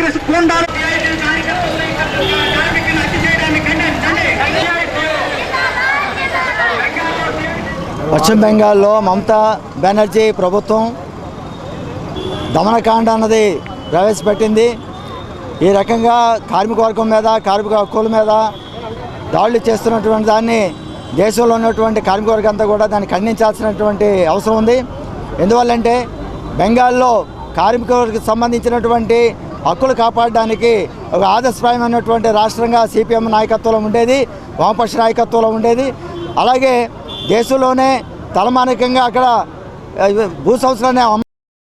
కాంగ్రెస్ కోండాలు పశ్చిమ బెంగాల్లో మమతా బెనర్జీ ప్రభుత్వం దమనకాండ అన్నది ప్రవేశపెట్టింది. ఈ రకంగా కార్మికవర్గం మీద కార్మిక హక్కుల మీద దాడులు చేస్తున్నటువంటి దాన్ని దేశంలో ఉన్నటువంటి కార్మికవర్గం అంతా కూడా దాన్ని ఖండించాల్సినటువంటి అవసరం ఉంది. ఎందువల్లంటే బెంగాల్లో కార్మికవర్గకు సంబంధించినటువంటి హక్కులు కాపాడడానికి ఒక ఆదర్శప్రాయమైనటువంటి రాష్ట్రంగా సిపిఎం నాయకత్వంలో ఉండేది వామపక్ష నాయకత్వంలో ఉండేది. అలాగే దేశంలోనే తలమానికంగా అక్కడ భూ సంస్థలనే